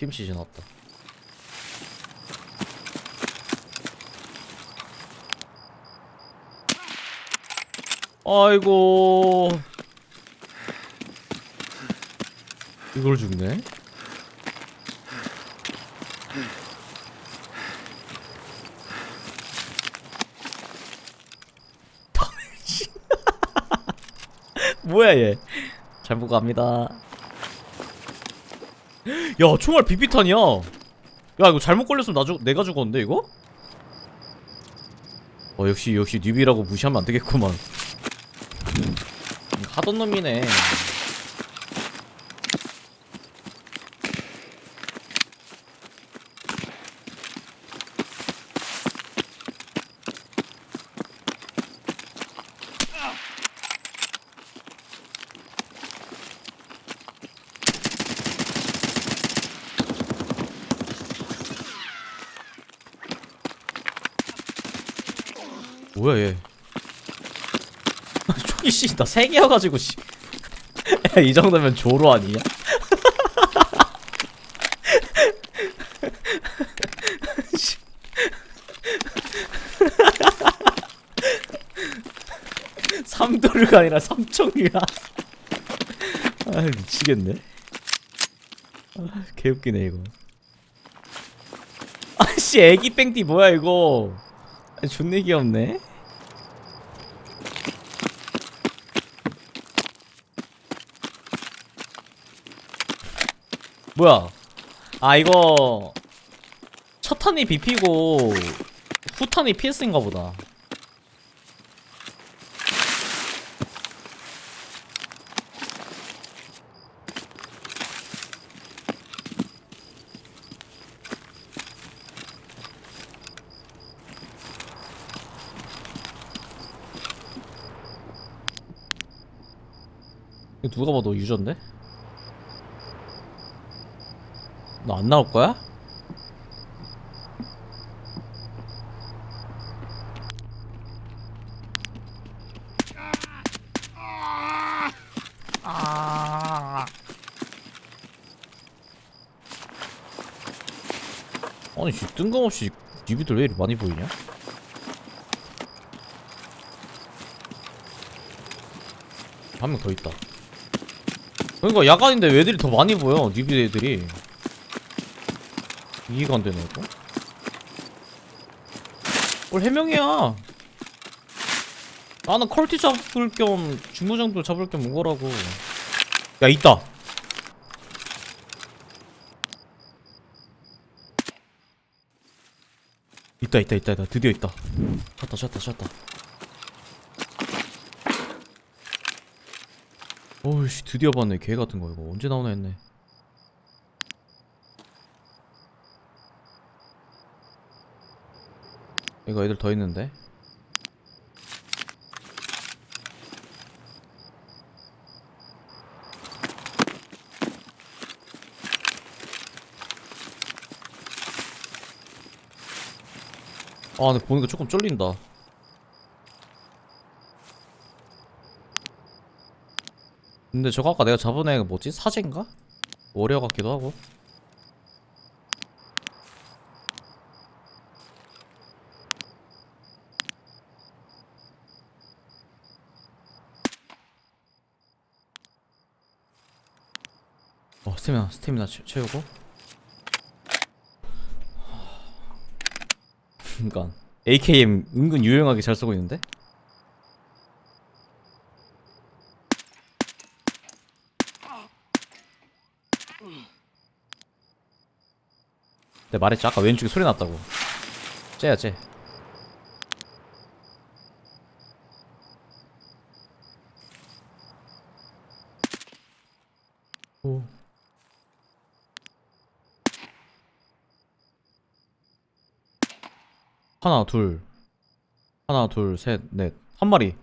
PMCG 나왔다. 아이고. 이걸 죽네? 뭐야 얘? 잘 보고 갑니다. 야 총알 비비탄이야. 야 이거 잘못 걸렸으면 나 죽, 내가 죽었는데 이거? 어 역시 역시 뉴비라고 무시하면 안 되겠구만. 하던 놈이네. 뭐야 얘? 총이 씨나 세 개여가지고 씨. 야, 이 정도면 조로 아니냐? 씨. 삼도류가 아니라 삼총이야. 아 미치겠네. 아, 개웃기네 이거. 아씨 애기 뺑띠 뭐야 이거? 아, 존나 귀엽네. 뭐야? 아 이거 첫 탄이 비피고 후 탄이 PS인가 보다. 누가 봐도 유저인데? 너 안 나올 거야? 아니 씨, 뜬금없이 뉴비들 왜 이렇게 많이 보이냐? 한 명 더 있다 그러니까 야간인데 왜들이 더 많이 보여 뉴비 애들이? 이해가 안 되네 이거. 뭘 해명이야? 나는 컬티 잡을 겸 중무장도 잡을 겸 온 거라고. 야 있다. 있다 있다 있다 있다. 드디어 있다. 찾다 찾다 찾다 어이씨 드디어 봤네. 개 같은 거 이거. 언제 나오나 했네. 이거 애들 더 있는데? 아 근데 보니까 조금 쫄린다 근데 저거 아까 내가 잡은 애가 뭐지? 사제인가? 워리어 같기도 하고 어 스태미나 스태미나 채, 채우고 그니까 AKM 은근 유용하게 잘 쓰고 있는데? 내가 말했지? 아까 왼쪽에 소리 났다고. 쟤야 쟤 오. 하나 둘. 하나 둘 셋 넷. 한 마리.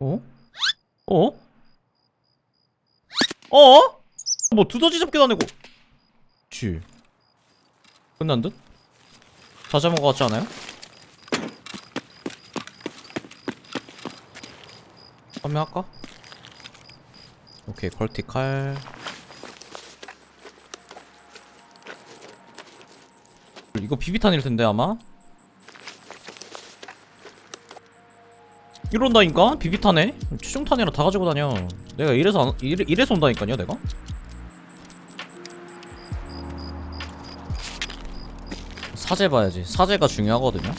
어? 어? 어? 뭐 두더지 잡기도 아니고 쥐 끝난 듯? 다 잡은 것 같지 않아요? 판매할까? 오케이 컬티칼 이거 비비탄일 텐데 아마 이런다니까? 비비탄에? 추중탄이라 다 가지고 다녀. 내가 이래서 안, 이래, 이래서 온다니까요 내가? 사제 봐야지. 사제가 중요하거든요?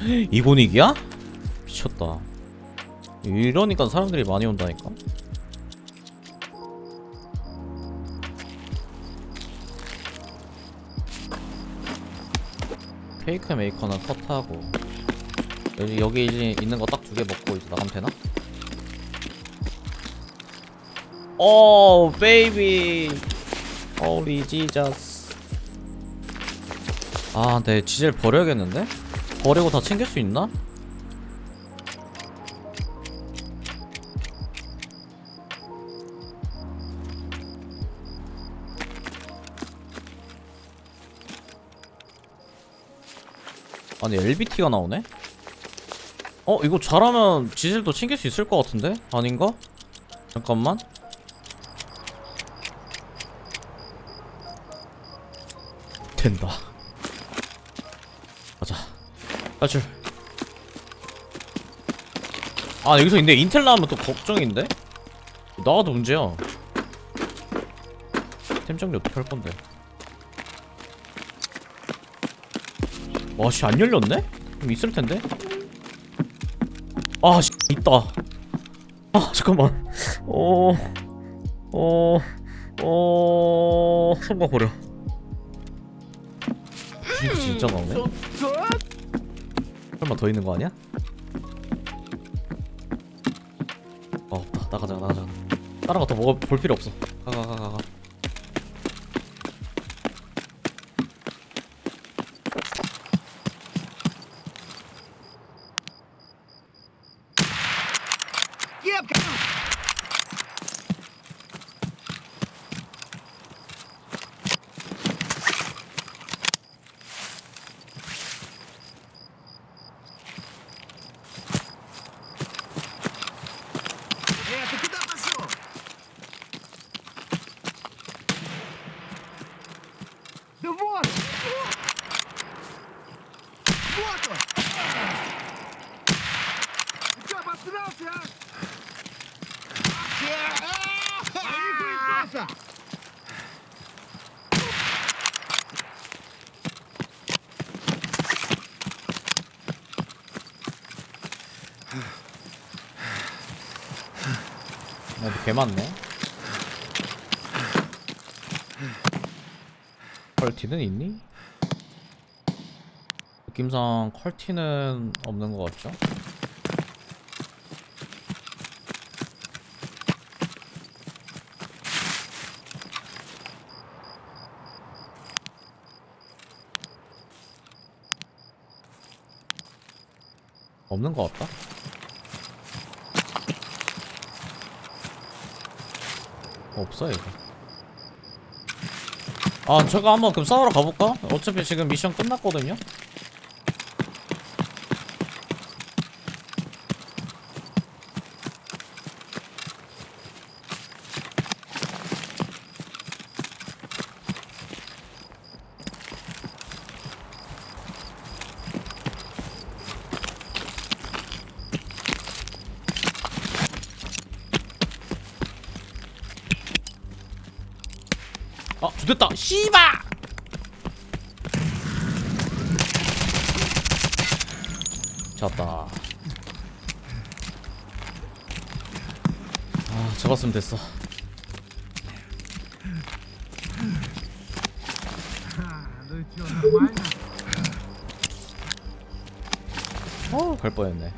이곤익이야? 미쳤다. 이러니까 사람들이 많이 온다니까? 케이크 메이커는 컷하고 여기, 여기 이제 있는 거 딱 두 개 먹고 이제 나가면 되나? 오 베이비 홀리 지저스 아내 지젤 버려야겠는데? 버리고 다 챙길 수 있나? 아니 LBT가 나오네? 어 이거 잘하면 지젤도 챙길 수 있을 것 같은데? 아닌가? 잠깐만 된다 가자 탈출 아 여기서 근데 인텔 나오면 또 걱정인데? 나와도 문제야 템 정리 어떻게 할 건데 와씨 안 열렸네? 좀 있을 텐데 아 씨 있다. 아 잠깐만. 어... 어... 어... 성공 버려. 진짜, 진짜 나오네. 설마 더 있는 거 아니야? 아 없다 나가자 나가자. 다른 거더 먹어 볼 필요 없어. 가가 가 가가 잡자. 나도 개 많네. 컬티는 있니? 느낌상 컬티는 없는 것 같죠? 없는 것 같다. 없어 이거 아 저거 한번 그럼 싸우러 가볼까? 어차피 지금 미션 끝났거든요? 이겼다. 씨바 잡다. 아 잡았으면 됐어. 어갈 뻔했네.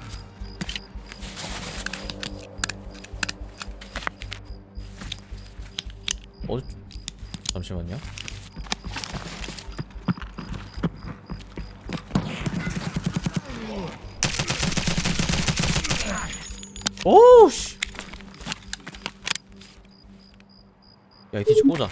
잠시만요. 오우 씨. 야 이 티치 꽂아.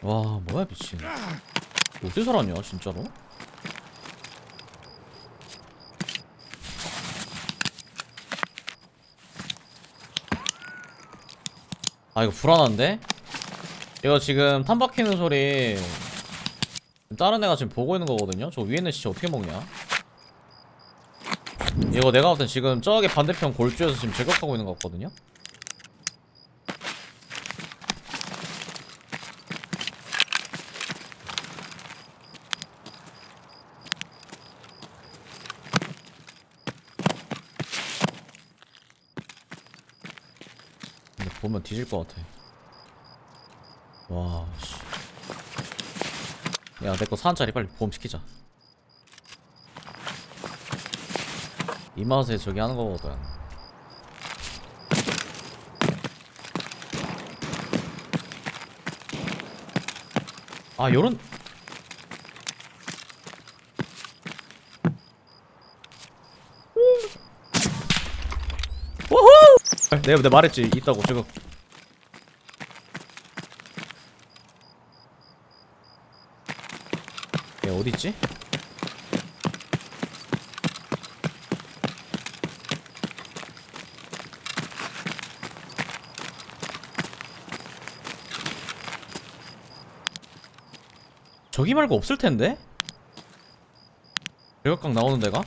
뭐야 미친. 어디 살았냐 진짜로? 아 이거 불안한데? 이거 지금 탄 박히는 소리 다른 애가 지금 보고 있는 거거든요? 저 위에 있는 시체 어떻게 먹냐? 이거 내가 봤을 땐 지금 저기 반대편 골조에서 지금 제격하고 있는 거 같거든요? 보면 뒤질 것 같아. 와, 씨. 야, 내 거 사한짜리 빨리 보험시키자. 이 맛에 저기 하는 거거든. 아, 요런. 우후! 내가, 내가 말했지, 있다고, 지금. 얘 어딨지? 저기 말고 없을 텐데? 대각각 나오는 데가?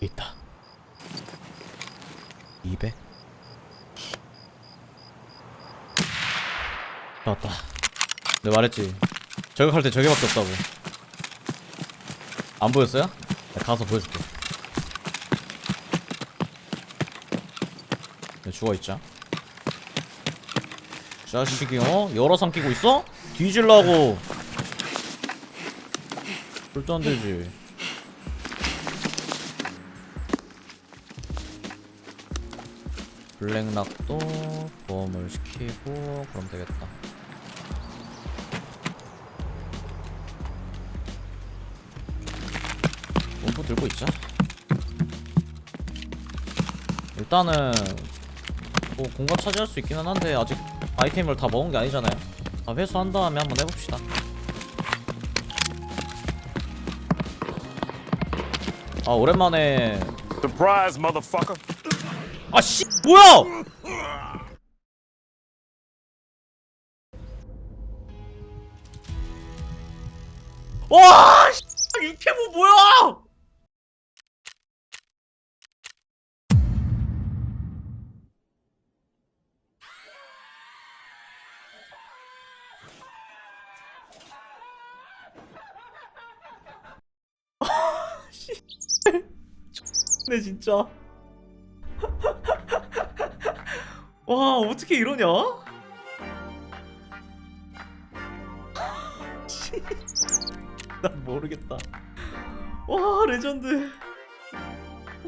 있다. 200. 나왔다. 내가 말했지. 저격할 때 저게밖에 없다고. 안 보였어요? 가서 보여줄게. 내 죽어있자. 자식이 어? 상 끼고 있어? 뒤질라고. 절대 안 되지. 블랙락도 보험을 시키고 그럼 되겠다. 원포 들고 있자. 일단은 뭐 공간 차지할 수 있기는 한데 아직 아이템을 다 먹은 게 아니잖아요. 다 회수한 다음에 한번 해봅시다. 아 오랜만에 Surprise, motherfucker. 아 씨 뭐야? 와, 씨, 육회무 뭐야? 씨, 네 진짜. 와 어떻게 이러냐? 난 모르겠다. 와 레전드.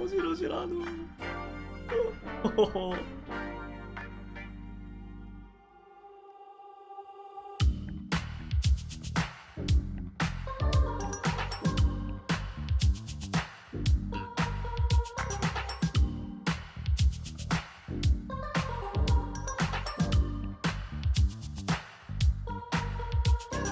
어지러지라노.